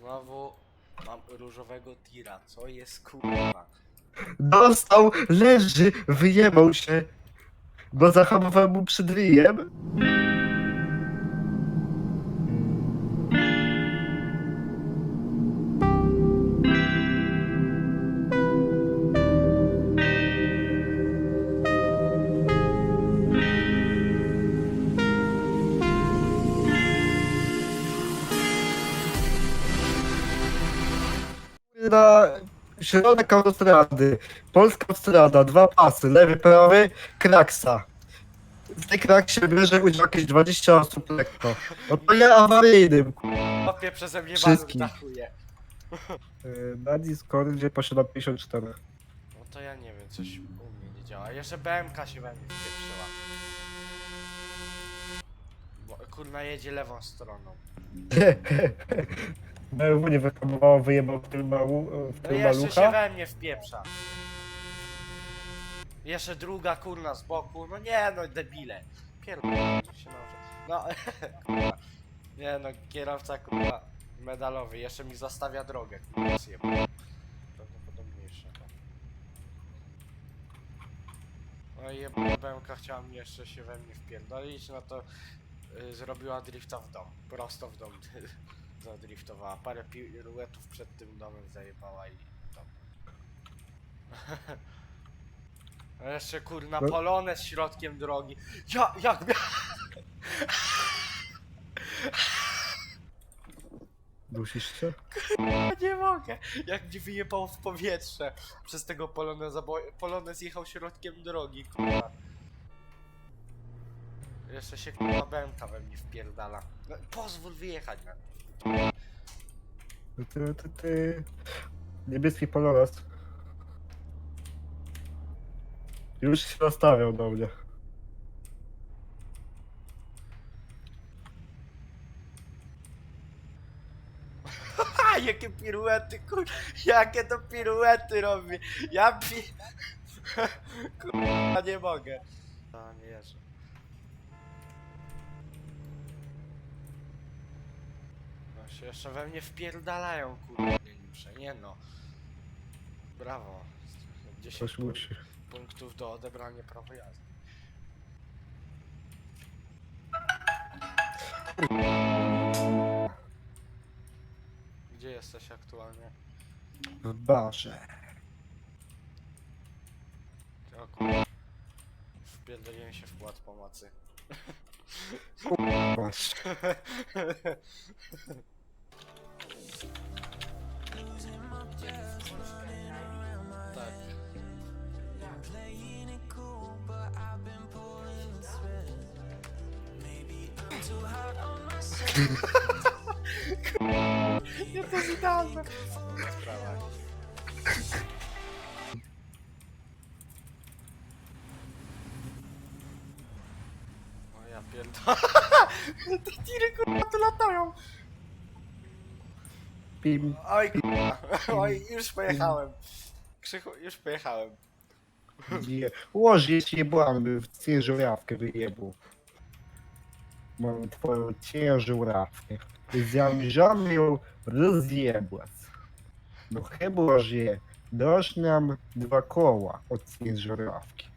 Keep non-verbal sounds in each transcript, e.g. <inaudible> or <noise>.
Znowu mam różowego tira. Co jest kurwa? Dostał, leży, wyjebał się. Bo zahamował mu przed ryjem. Na środek autostrady. Polska autostrada, dwa pasy, lewy, prawy, kraksa. W tej kraksie bierze udział jakieś 20 osób lekko. No to ja awaryjnym. ku- Chłopie przeze mnie Wszystkich. balon dachuje. Yy, Na Discordzie posiada 54. No to ja nie wiem, coś u mnie nie działa. Jeszcze BMK się we mnie wpieprzyła. Bo kurna jedzie lewą stroną. <laughs> BMW nie wyhamowało, wyjebał w tym, malu, w No tym jeszcze się malucha. we mnie wpieprza. Jeszcze druga kurna z boku. No nie no, debile. Pierdolę, się nauczę. No, <laughs> kurwa. Nie no, kierowca kurwa medalowy. Jeszcze mi zostawia drogę. Kurwa, zjebał. Prawdopodobniejsze. No i jebana bęka chciała mi jeszcze się we mnie wpierdolić, no to y, zrobiła drifta w dom. Prosto w dom <laughs> zadriftowała. Parę piruetów przed tym domem zajebała i tam. <laughs> A jeszcze kurna No. polonę z środkiem drogi. Ja, jak mia... Dusisz się? nie mogę. Jak mnie wyjebało w powietrze przez tego poloneza, bo polonez jechał środkiem drogi, kurwa. Jeszcze się kurwa bęka we mnie wpierdala. No, pozwól wyjechać na Ty, ty, ty, ty. Niebieski polones. Już się nastawiał do mnie. <laughs> Ha, jakie piruety, kur... Jakie to piruety robi. Ja pi... <laughs> Kurwa, nie mogę. A, nie jeżdżę. Się jeszcze we mnie wpierdalają, kurwa, geniusze. Nie no. Brawo. 10 Coś musi. punktów do odebrania prawa jazdy. Gdzie jesteś aktualnie? W barze. O kurwa. Wpierdoliłem się w płat pomocy. Właśnie. <laughs> Nie to. Sprawa. O ja pierdolę. Te tiry kurwa tu latają. Pim. Oj kurwa. Oj, już pojechałem. Krzychu, już pojechałem. Je... Łoży się jebłamy w ciężarówkę wyjebu. Mam twoją ciężarówkę. Zamierzamy ją rozjebać. No chyba, że dasz nam dwa koła od ciężarówki.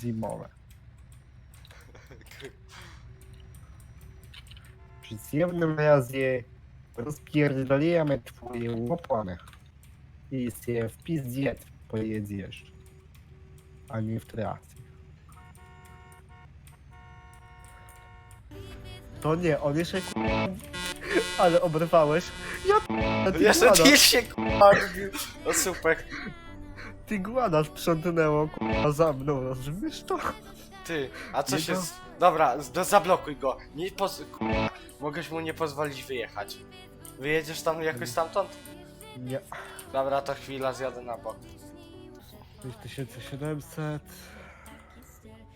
Zimowe. Przy jednym razie rozpierdolimy twoje łopony i się w pizdziec pojedziesz, a nie w trasy. To nie, on jeszcze k- ale obrywałeś. Ja ty Jeszcze tir się kurwa odbił. O super. ty głada sprzątnęło k***a za mną, rozumiesz to? Ty, a co Nie się... to- Z... Dobra, z- no zablokuj go. Nie poz... kurwa, Mogłeś mu nie pozwolić wyjechać. Wyjedziesz tam jakoś stamtąd? Nie. Dobra, to chwila, zjadę na bok. 5700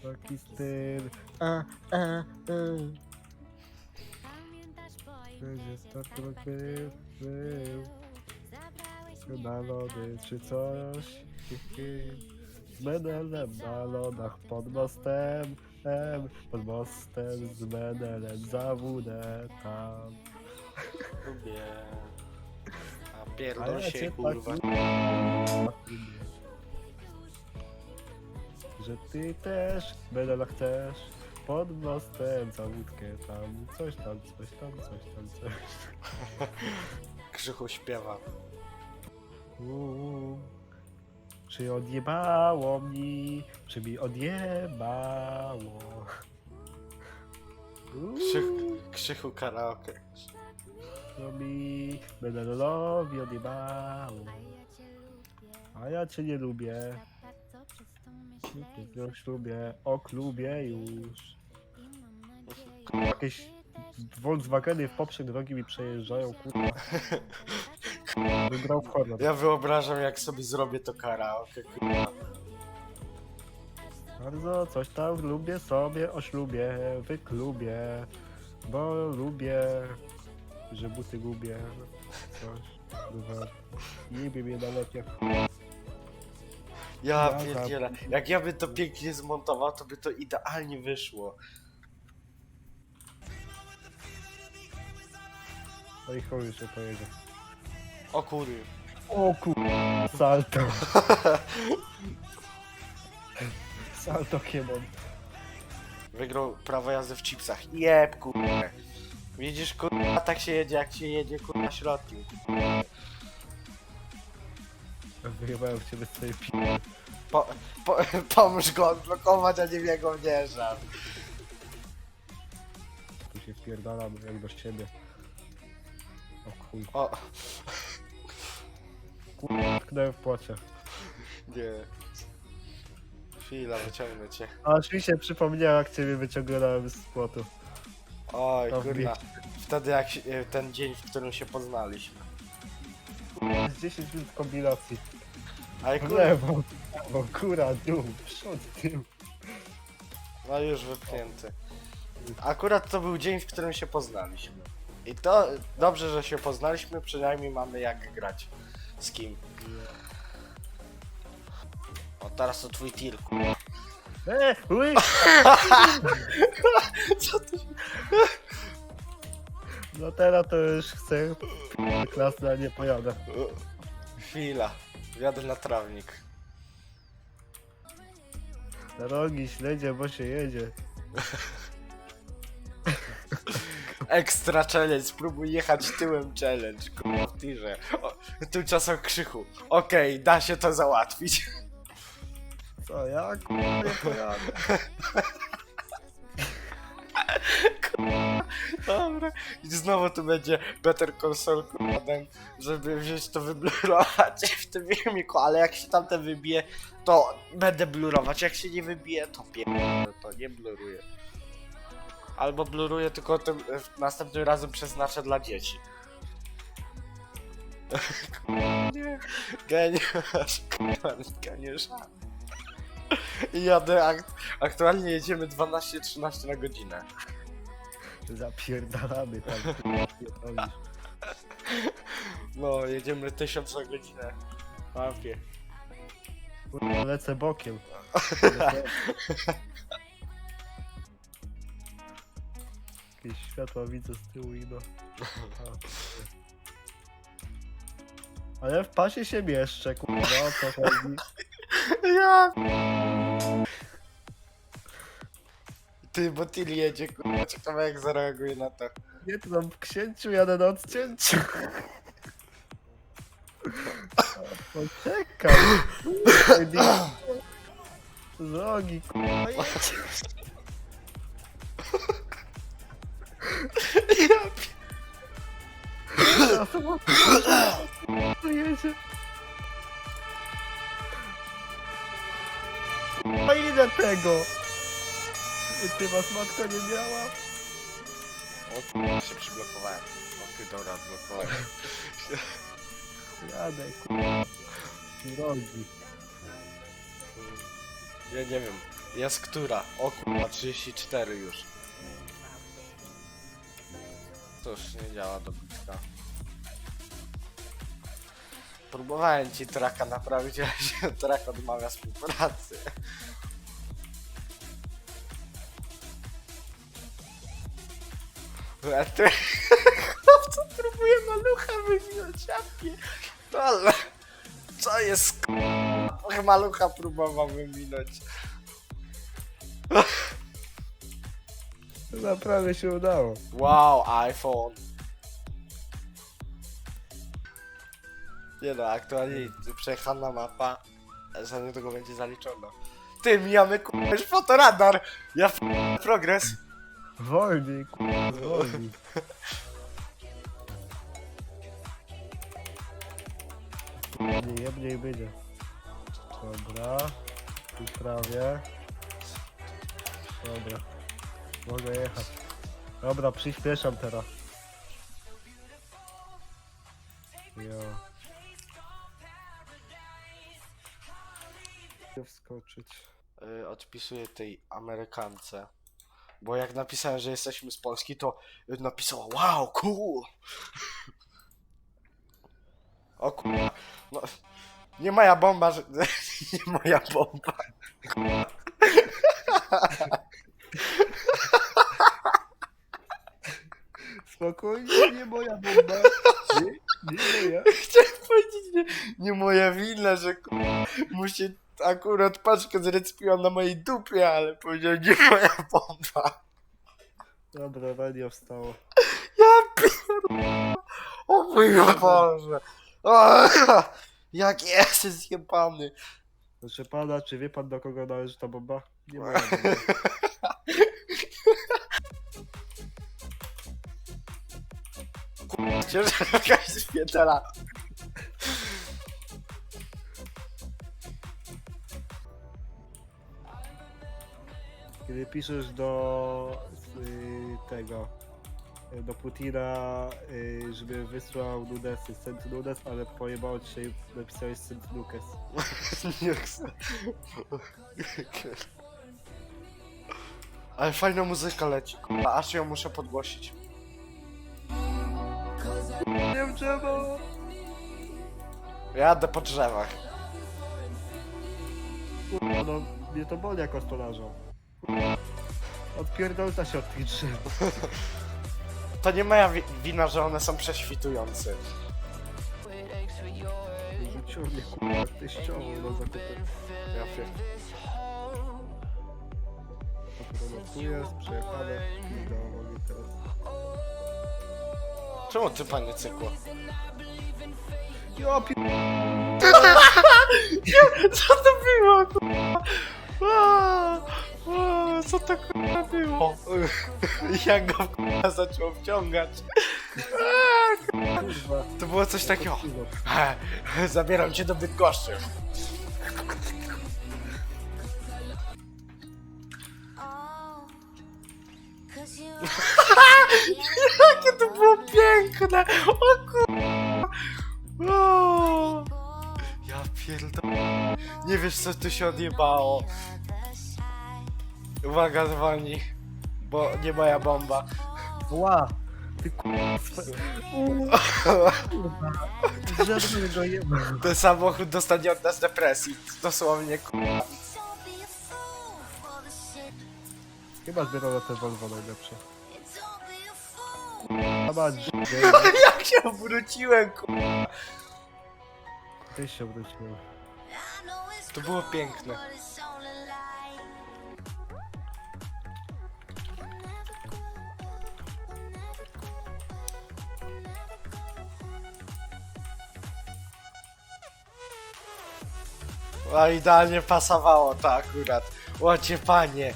Taki styl A, a, a Będzie tak roky był Na lody czy coś menelem na lodach pod mostem em, Pod mostem z menelem za wódę tam Lubię. A pierdol ja się, cię tak kurwa. lubię. Że ty też, Bedela chcesz, pod mostem za łódkę tam, coś tam, coś tam, coś tam, coś. Krzychu śpiewa. Uuu. Czy odjebało mi, czy mi odjebało? Uuu. Krzych, krzychu karaoke. To mi Benelowi odjebało. A ja cię nie lubię. Już lubię, o klubie już. Jakieś Volkswageny w poprzek drogi mi przejeżdżają, kurwa. <laughs> Wygrał w. Ja wyobrażam jak sobie zrobię to karaoke, kurwa. Bardzo coś tam lubię sobie o ślubie, w klubie, bo lubię, że buty gubię, coś, kurwa, jebie mnie na. Ja Ja pierdzielę. Jak ja bym to pięknie zmontował, to by to idealnie wyszło. No i chuj się pojedzie. O kury. O kurwa, salto. <laughs> Salto kiemon. Wygrał prawo jazdy w chipsach. Jeb, kurwa. Widzisz, kurwa, tak się jedzie, jak się jedzie, kurwa, środkiem. Wyjebałem w ciebie z tej pi... Po, po, <laughs> pomóż go odblokować, a nie jego wjeżdżam. Tu się wpierdalam jak do siebie. O chuj. O, tknąłem w płocie. nie. Chwila, wyciągnę cię. Aż mi się przypomniało jak ciebie wyciągnąłem z płotu. Oj, To kurwa. Wtedy jak się, e, ten dzień, w którym się poznaliśmy. Z 10 minut kombinacji. Ale W kurwa, lewo, prawo, góra, dół, przód, tył. no już wypchnięty. Akurat to był dzień, w którym się poznaliśmy. I to dobrze, że się poznaliśmy, przynajmniej mamy jak grać. Z kim. O, teraz to twój tir, kurwa. Eee, uj! Co ty? No teraz to już chcę klasy, a nie pojadę. Chwila. Jadę na trawnik. Na rogi śledzie, bo się jedzie. <laughs> Ekstra challenge, spróbuj jechać tyłem challenge, kurwa w tirze. O, Tymczasem krzychu. Okej, da się to załatwić. Co, ja kurwa nie pojadę. Dobra. I znowu tu będzie Better Console kodem, żeby wziąć to wyblurować w tym filmiku, ale jak się tamten wybije, to będę blurować. Jak się nie wybije, to pierdolę, to nie bluruję. Albo bluruję, tylko tym, e, następnym razem przeznaczę dla dzieci. Geniusz, geniusz. I jadę, ak- aktualnie jedziemy 12-13 na godzinę. Zapierdalamy tam, pierdolisz. No, jedziemy 1000 na godzinę. Łapie. Kurwa, lecę bokiem. <laughs> Jakieś światła widzę z tyłu i no. Ale w pasie się mieszczę, kurwa, o co chodzi? Ja. Ty, bo Till jedzie, kurwa, ciekawe jak zareaguje na to. Nie, to tam w księciu jadę na odcięciu. Poczekaj. Z rogi, kurwa. Ja To jedzie. A ile tego? Ty was matka nie miała? O kurwa, się przyblokowałem. O ty, dobra, odblokowałem. Jadę, kurwa. Z rogi. Ja nie wiem. Jest która? O kurwa, 34 już. To już nie działa do końca. Próbowałem ci traka naprawić, ale się <laughs> trak odmawia współpracy. <laughs> Ty... <laughs> malucha wyminąć, ja pierdolę. Co jest k***a? Malucha próbował wyminąć. Naprawdę się udało. Wow, iPhone. Nie no, aktualnie przejechana mapa za niedługo będzie zaliczona. Ty, mijamy k***a już fotoradar! Ja f- progres. Wolniej, kurwa, wolniej. Nie jebnie i będzie. Dobra. Tu prawie. Dobra. Mogę jechać. Dobra, przyspieszam teraz. Jo. Chcę wskoczyć. Yy, odpisuję tej Amerykance. Bo jak napisałem, że jesteśmy z Polski, to y, napisała wow, cool! <laughs> O kurwa. No, nie moja bomba, że... <laughs> nie moja bomba. Spokojnie, nie moja bomba. Nie, nie moja. <laughs> Chciałem powiedzieć, nie, nie moja wina, że kurwa, mu się akurat paczka zrespiła na mojej dupie, ale powiedział nie moja bomba. Dobra, radio wstało. Ja pierdolę. O mój Boże. O, jak jest zjebany. Proszę pana, czy wie pan do kogo należy ta bomba? Nie moja bomba. <laughs> Ciężarka <laughs> jakaś spietala. Kiedy piszesz do y, tego, y, do Putina, y, żeby wysłał nudesy, sent nudes, ale pojebało ci się i napisałeś sent nukes. Nie <laughs> chcę. Ale fajna muzyka leci, kurwa, aż ją muszę podgłosić. Nie wiem czemu! Jadę po drzewach. Kurwa, no mnie to boli jako stolarza. Odpierdolta się od tych drzew. <laughs> To nie moja wi- wina, że one są prześwitujące. Rzuciło mnie kurwa ty ściąło na zakupy. Ja wiem. Tu jest, przejechane. No, mogę teraz. Czemu ty panie cykło? Jo, pi... <laughs> Co to było, kurwa? A, a, Co to kurwa było? <laughs> Jak go kurwa zaczął wciągać. A, kurwa. To było coś takiego. E, Zabieram cię do Bydgoszczy. Jakie to było piękne! O kurwa! Ja pierdolę. Nie wiesz co tu się odjebało. Uwaga dzwoni. Bo nie moja bomba. Ła! Ty kurwa. Jeba. Ten samochód dostanie od nas depresji. Dosłownie kurwa. Chyba zbierał na te Volvo najlepsze. Ma <laughs> Jak się obróciłem kurwa. Też się obróciłem. To było piękne. A idealnie pasowało to akurat. Łocie panie.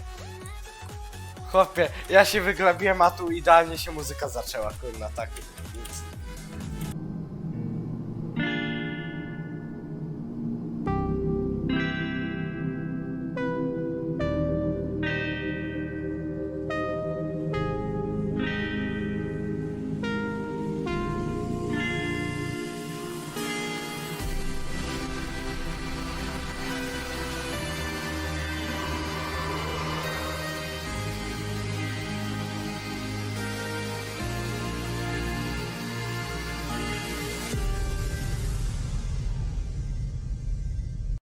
Chłopie, ja się wygrabiłem, a tu idealnie się muzyka zaczęła, kurna, tak.